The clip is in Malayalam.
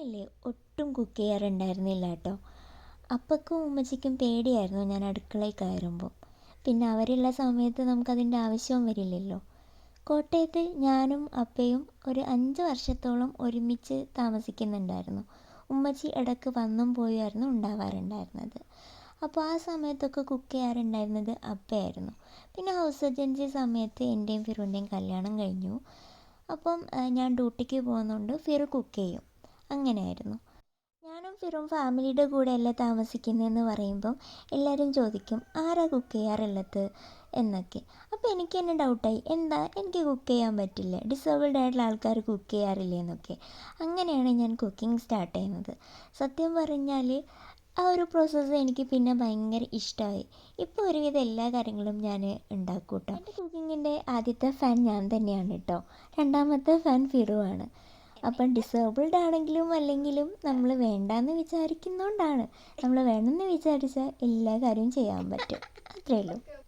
ഞാനില്ലേ ഒട്ടും കുക്ക് ചെയ്യാറുണ്ടായിരുന്നില്ല കേട്ടോ. അപ്പക്കും ഉമ്മച്ചിക്കും പേടിയായിരുന്നു ഞാൻ അടുക്കളയിൽ കയറുമ്പോൾ പിന്നെ അവരുള്ള സമയത്ത് നമുക്കതിന്റെ ആവശ്യവും വരില്ലല്ലോ. കോട്ടയത്ത് ഞാനും അപ്പയും ഒരു അഞ്ച് വർഷത്തോളം ഒരുമിച്ച് താമസിക്കുന്നുണ്ടായിരുന്നു. ഉമ്മച്ചി ഇടയ്ക്ക് വന്നും പോയായിരുന്നു ഉണ്ടാവാറുണ്ടായിരുന്നത്. അപ്പോൾ ആ സമയത്തൊക്കെ കുക്ക് ചെയ്യാറുണ്ടായിരുന്നത് അപ്പയായിരുന്നു. പിന്നെ ഹൗസ് സർജൻസി സമയത്ത് എന്റെയും ഫിറുവിന്റെയും കല്യാണം കഴിഞ്ഞു. അപ്പം ഞാൻ ഡ്യൂട്ടിക്ക് പോകുന്നതുകൊണ്ട് ഫിറു കുക്ക് ചെയ്യും. അങ്ങനെയായിരുന്നു. ഞാനും ഫിറും ഫാമിലിയുടെ കൂടെ അല്ല താമസിക്കുന്നതെന്ന് പറയുമ്പം എല്ലാവരും ചോദിക്കും ആരാ കുക്ക് ചെയ്യാറുള്ളത്? എന്നൊക്കെ. അപ്പോൾ എനിക്ക് തന്നെ ഡൗട്ടായി എന്താ? എനിക്ക് കുക്ക് ചെയ്യാൻ പറ്റില്ല. ഡിസേബിൾഡ് ആയിട്ടുള്ള ആൾക്കാർ കുക്ക് ചെയ്യാറില്ല? എന്നൊക്കെ. അങ്ങനെയാണ് ഞാൻ കുക്കിംഗ് സ്റ്റാർട്ട് ചെയ്യുന്നത്. സത്യം പറഞ്ഞാൽ ആ ഒരു പ്രോസസ്സ് എനിക്ക് പിന്നെ ഭയങ്കര ഇഷ്ടമായി ഇപ്പോൾ ഒരുവിധം എല്ലാ കാര്യങ്ങളും ഞാൻ ഉണ്ടാക്കും കേട്ടോ എന്റെ കുക്കിങ്ങിന്റെ ആദ്യത്തെ ഫാൻ ഞാൻ തന്നെയാണ് കേട്ടോ രണ്ടാമത്തെ ഫാൻ ഫിറുവാണ് അപ്പം ഡിസേബിൾഡ് ആണെങ്കിലും അല്ലെങ്കിലും നമ്മൾ വേണ്ടാന്ന് വിചാരിക്കുന്നതുകൊണ്ടാണ് നമ്മൾ വേണമെന്ന് വിചാരിച്ചാൽ എല്ലാ കാര്യവും ചെയ്യാൻ പറ്റും. അത്രയേ ഉള്ളൂ.